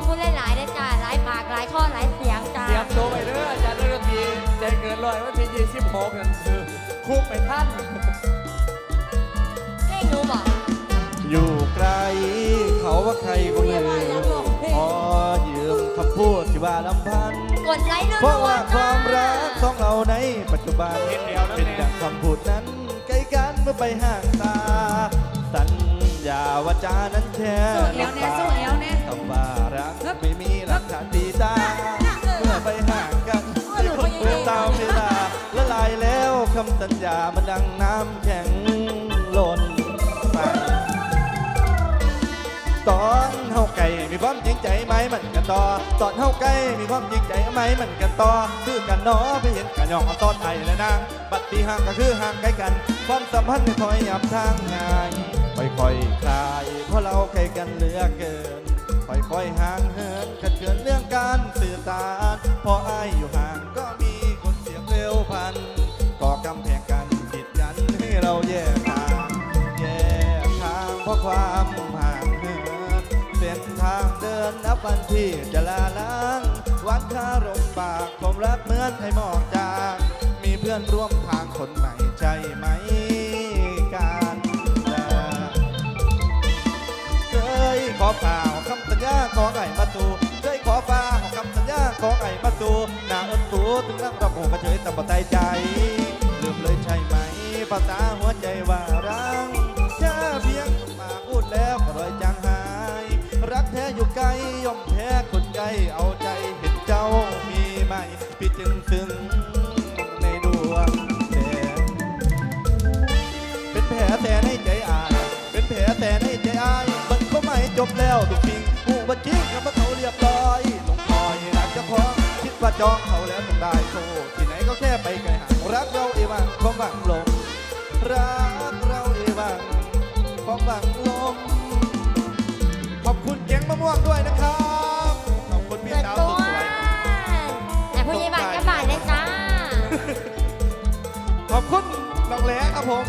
อบคุณหลายๆเด้อจ้าหลายปากหลายข้อหลายเสียงจ้า เตรียมตัวไปเด้ออาจารย์ดนตรีใจเกินร้อยวันที่26นั่นคือคุกไปท่าน เพลงหนูบอกอยู่ไกล เขาว่าใครก็ไม่รู้ขอยืมคำพูดที่ว่าลำพัน กดไลค์ด้วยเพราะว่าความรักของเราในปัจจุบันเห็นแล้วนะเป็นแม่ ดังคำพูดนั้นใกล้กันเมื่อไปห่างตา สัญญาว่าจานั้นแค่สู้เอวแน่สู้เอวแน่ คำว่ารักไม่มีหลักฐานตีตาเมื่อไปห่างกันในคนเปลือตามเวลาละลายแล้วคำสัญญามันดังน้ำแข็งหล่นไปตอนเฮาไก่มีความจริงใจไหมมันกันต่อตอนเฮาไก่มีความจริงใจไหมมันกันต่อคือกันเนาะไปเห็นกันยองอาตอนไทยและนางบัดตีห่างก็คือห่างไกลกัน ความสัมพันธ์ไม่ค่อยยับทางง่ายค่อยๆคลายเพราะเราใกล้กันเหลือเกิน ค่อยๆห่างเหินขัดเกินเรื่องการสื่อสารพออายอยู่ห่างก็มีคนเสียงเร็วพันก่อกำแพงกันปิดกันให้เราแยกทางแยกทางเพราะความห่างเหินเส้นทางเดินนับวันที่จะลาล้างวันคารมปากความรักเหมือนให้หมอกจางมีเพื่อนร่วมทางคนใหม่ใช่ไหมการเคยขอฝ่าคำสัญญา ถึงรักราโอ้กระเฉยแต่บ่ใจใจ ลืมเลยใช่ไหม ภาษาหัวใจว่ารังแค่เพียงมาพูดแล้วก็รอยจางหาย รักแท้อยู่ไกลยอมแพ้คนไกลเอาใจเห็นเจ้ามีไหมพี่จึงซึ้งในดวงแดงเป็นแผลแต่ในใจอาย เป็นแผลแต่ในใจอาย มันก็ไม่จบแล้วทุกสิ่งผู้บัจริงกับเขาเรียบร้อย ว่าจองเขาแล้วต้องได้โทษที่ไหนก็แค่ไปไกลห่างรักเราเอวังความหวังลงรักเราเอวังความหวังลงขอบคุณแก๊งมะม่วงด้วยนะครับขอบคุณพี่เปิดสาวตัสุวดสวยแต่ผู้ใหญ่บ้านก็บ้านเลยจ้าขอบคุณน้องแหลครับผม